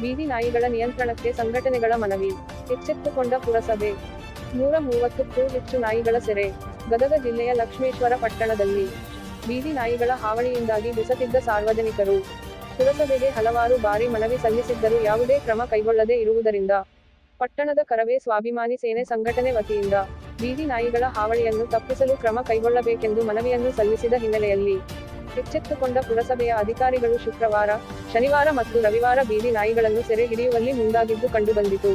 ಬೀದಿ ನಾಯಿಗಳ ನಿಯಂತ್ರಣಕ್ಕೆ ಸಂಘಟನೆಗಳ ಮನವಿ, ಎಚ್ಚೆತ್ತುಕೊಂಡ ಪುರಸಭೆ. ನೂರ ಮೂವತ್ತಕ್ಕೂ ಹೆಚ್ಚು ನಾಯಿಗಳ ಸೆರೆ, ಗದಗ ಜಿಲ್ಲೆಯ ಲಕ್ಷ್ಮೇಶ್ವರ ಪಟ್ಟಣದಲ್ಲಿ. ಬೀದಿ ನಾಯಿಗಳ ಹಾವಳಿಯಿಂದಾಗಿ ಬಿಸತಿದ್ದ ಸಾರ್ವಜನಿಕರು. ಪುರಸಭೆಗೆ ಹಲವಾರು ಬಾರಿ ಮನವಿ ಸಲ್ಲಿಸಿದ್ದರೂ ಯಾವುದೇ ಕ್ರಮ ಕೈಗೊಳ್ಳದೇ ಇರುವುದರಿಂದ, ಪಟ್ಟಣದ ಕರವೇ ಸ್ವಾಭಿಮಾನಿ ಸೇನೆ ಸಂಘಟನೆ ವತಿಯಿಂದ ಬೀದಿ ನಾಯಿಗಳ ಹಾವಳಿಯನ್ನು ತಪ್ಪಿಸಲು ಕ್ರಮ ಕೈಗೊಳ್ಳಬೇಕೆಂದು ಮನವಿಯನ್ನು ಸಲ್ಲಿಸಿದ ಹಿನ್ನೆಲೆಯಲ್ಲಿ ಎಚ್ಚೆತ್ತುಕೊಂಡ ಪುರಸಭೆಯ ಅಧಿಕಾರಿಗಳು ಶುಕ್ರವಾರ, ಶನಿವಾರ ಮತ್ತು ರವಿವಾರ ಬೀದಿ ನಾಯಿಗಳನ್ನು ಸೆರೆ ಹಿಡಿಯುವಲ್ಲಿ ಮುಂದಾಗಿದ್ದು ಕಂಡುಬಂದಿತು.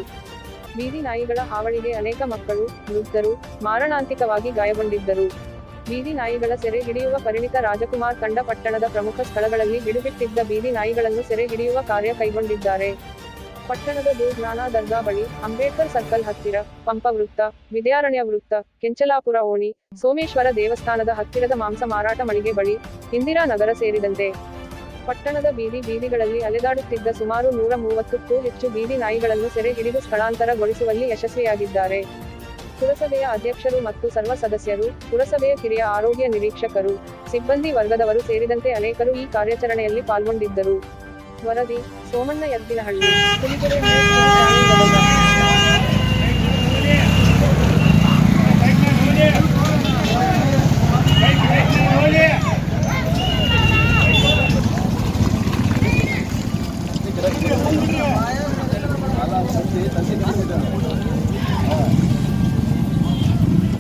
ಬೀದಿ ನಾಯಿಗಳ ಹಾವಳಿಗೆ ಅನೇಕ ಮಕ್ಕಳು, ವೃದ್ಧರು ಮಾರಣಾಂತಿಕವಾಗಿ ಗಾಯಗೊಂಡಿದ್ದರು. ಬೀದಿ ನಾಯಿಗಳ ಸೆರೆ ಹಿಡಿಯುವ ಪರಿಣಿತ ರಾಜಕುಮಾರ್ ತಂಡ ಪಟ್ಟಣದ ಪ್ರಮುಖ ಸ್ಥಳಗಳಲ್ಲಿ ಬಿಡುಬಿಟ್ಟಿದ್ದ ಬೀದಿ ನಾಯಿಗಳನ್ನು ಸೆರೆ ಹಿಡಿಯುವ ಕಾರ್ಯ ಕೈಗೊಂಡಿದ್ದಾರೆ. ಪಟ್ಟಣದ ಜ್ಞಾನ ದರ್ಗಾ ಬಳಿ ಅಂಬೇಡ್ಕರ್ ಸರ್ಕಲ್ ಹತ್ತಿರ ಪಂಪ ವೃತ್ತ ವಿದ್ಯಾರಣ್ಯ ವೃತ್ತ, ಕೆಂಚಲಾಪುರ ಓಣಿ, ಸೋಮೇಶ್ವರ ದೇವಸ್ಥಾನದ ಹತ್ತಿರದ ಮಾಂಸ ಮಾರಾಟ ಮಳಿಗೆ ಬಳಿ ಇಂದಿರಾ ನಗರ ಸೇರಿದಂತೆ ಪಟ್ಟಣದ ಬೀದಿ ಬೀದಿಗಳಲ್ಲಿ ಅಲೆದಾಡುತ್ತಿದ್ದ ಸುಮಾರು ನೂರ ಮೂವತ್ತಕ್ಕೂ ಹೆಚ್ಚು ಬೀದಿ ನಾಯಿಗಳನ್ನು ಸೆರೆ ಹಿಡಿದು ಸ್ಥಳಾಂತರಗೊಳಿಸುವಲ್ಲಿ ಯಶಸ್ವಿಯಾಗಿದ್ದಾರೆ. ಪುರಸಭೆಯ ಅಧ್ಯಕ್ಷರು ಮತ್ತು ಸರ್ವ ಸದಸ್ಯರು, ಪುರಸಭೆಯ ಕಿರಿಯ ಆರೋಗ್ಯ ನಿರೀಕ್ಷಕರು, ಸಿಬ್ಬಂದಿ ವರ್ಗದವರು ಸೇರಿದಂತೆ ಅನೇಕರು ಈ ಕಾರ್ಯಾಚರಣೆಯಲ್ಲಿ ಪಾಲ್ಗೊಂಡಿದ್ದರು. ವರದಿ ಸೋಮಣ್ಣ ಎದ್ದಿನಹಳ್ಳಿ ಕುಲಿಗೆರೆ ತಂದೆ